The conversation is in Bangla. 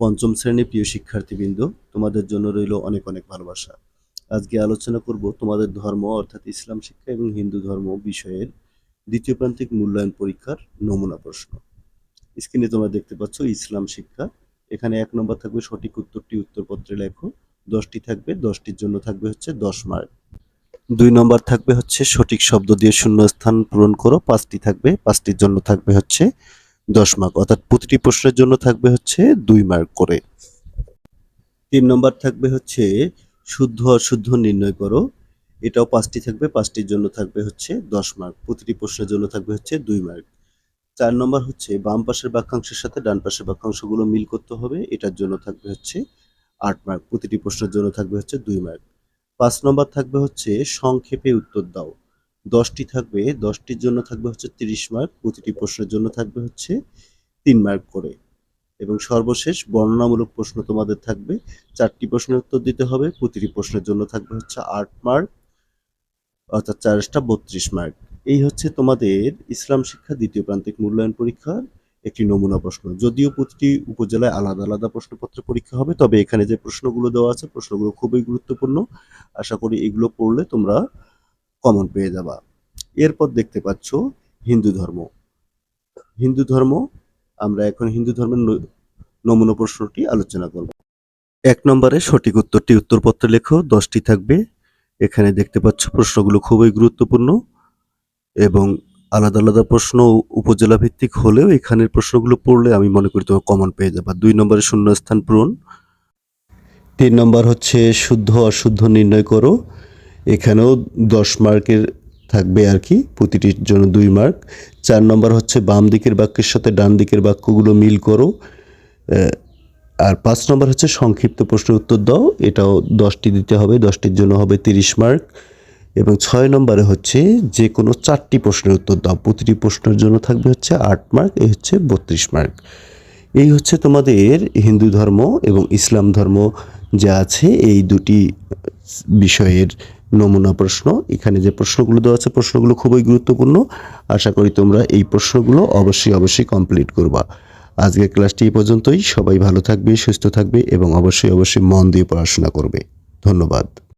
পঞ্চম শ্রেণির প্রিয় শিক্ষার্থীবৃন্দ, তোমাদের জন্য রইল অনেক অনেক ভালোবাসা। আজকে আলোচনা করব তোমাদের ধর্ম, অর্থাৎ ইসলাম শিক্ষা এবং হিন্দু ধর্ম বিষয়ের দ্বিতীয় প্রান্তিক মূল্যায়ন পরীক্ষার নমুনা প্রশ্ন। স্ক্রিনে তোমরা দেখতে পাচ্ছ ইসলাম শিক্ষা। এখানে এক নম্বর থাকবে সঠিক উত্তরটি উত্তরপত্রে লেখো। দশটি থাকবে, দশটির জন্য থাকবে হচ্ছে দশ মার্ক। দুই নম্বর থাকবে হচ্ছে সঠিক শব্দ দিয়ে শূন্য স্থান পূরণ করো। পাঁচটি থাকবে, পাঁচটির জন্য থাকবে হচ্ছে দশ মার্ক অর্থাৎ প্রতিটি প্রশ্নের জন্য থাকবে হচ্ছে দুই মার্ক করে। তিন নম্বর থাকবে হচ্ছে শুদ্ধ অশুদ্ধ নির্ণয় করো। এটাও পাঁচটি থাকবে, পাঁচটির জন্য থাকবে হচ্ছে দশ মার্ক প্রতিটি প্রশ্নের জন্য থাকবে হচ্ছে দুই মার্ক চার নম্বর হচ্ছে বাম পাশের বাক্যাংশের সাথে ডান পাশের বাক্যাংশগুলো মিল করতে হবে, এটার জন্য থাকবে হচ্ছে আট মার্ক প্রতিটি প্রশ্নের জন্য থাকবে হচ্ছে দুই মার্ক পাঁচ নম্বর থাকবে হচ্ছে সংক্ষেপে উত্তর দাও। দশটি থাকবে, দশটির জন্য থাকবে হচ্ছে তিরিশ মার্ক প্রতিটি প্রশ্নের জন্য থাকবে হচ্ছে তিন মার্ক করে। এবং সর্বশেষ বর্ণনামূলক প্রশ্ন তোমাদের থাকবে, চারটি প্রশ্নের উত্তর দিতে হবে, প্রতিটি প্রশ্নের জন্য থাকবে হচ্ছে আট মার্ক অর্থাৎ চারটা বত্রিশ মার্ক এই হচ্ছে তোমাদের ইসলাম শিক্ষা দ্বিতীয় প্রান্তিক মূল্যায়ন পরীক্ষার একটি নমুনা প্রশ্ন। যদিও প্রতিটি উপজেলায় আলাদা আলাদা প্রশ্নপত্র পরীক্ষা হবে, তবে এখানে যে প্রশ্নগুলো দেওয়া আছে, প্রশ্নগুলো খুবই গুরুত্বপূর্ণ। আশা করি এগুলো পড়লে তোমরা কমন পেয়ে যাবা। এরপর দেখতে পাচ্ছ হিন্দু ধর্ম। হিন্দু ধর্ম, আমরা এখন হিন্দু ধর্মের নমুনা প্রশ্নটি আলোচনা করব। এক নম্বরে সঠিক উত্তরটি উত্তরপত্রে লেখো, দশটি থাকবে। এখানে দেখতে পাচ্ছ প্রশ্নগুলো খুবই গুরুত্বপূর্ণ এবং আলাদা আলাদা প্রশ্ন উপজেলা ভিত্তিক হলেও এখানের প্রশ্নগুলো পড়লে আমি মনে করি তোমার কমন পেয়ে যাবা। দুই নম্বরে শূন্যস্থান পূরণ। তিন নম্বর হচ্ছে শুদ্ধ অশুদ্ধ নির্ণয় করো। এখানেও দশ মার্কের থাকবে আর কি, প্রতিটির জন্য দুই মার্ক। চার নম্বর হচ্ছে বাম দিকের বাক্যের সাথে ডান দিকের বাক্যগুলো মিল করো। আর পাঁচ নম্বর হচ্ছে সংক্ষিপ্ত প্রশ্নের উত্তর দাও, এটাও দশটি দিতে হবে, দশটির জন্য হবে তিরিশ মার্ক। এবং ছয় নম্বরে হচ্ছে যে কোনো চারটি প্রশ্নের উত্তর দাও, প্রতিটি প্রশ্নের জন্য থাকবে হচ্ছে আট মার্ক, এই হচ্ছে বত্রিশ মার্ক। এই হচ্ছে তোমাদের হিন্দু ধর্ম এবং ইসলাম ধর্ম যা আছে এই দুটি বিষয়ের নমুনা প্রশ্ন। এখানে যে প্রশ্নগুলো দেওয়া আছে, প্রশ্নগুলো খুবই গুরুত্বপূর্ণ। আশা করি তোমরা এই প্রশ্নগুলো অবশ্যই অবশ্যই কমপ্লিট করবা। আজকের ক্লাসটি এই পর্যন্তই। সবাই ভালো থাকবে, সুস্থ থাকবে এবং অবশ্যই অবশ্যই মন দিয়ে পড়াশোনা করবে। ধন্যবাদ।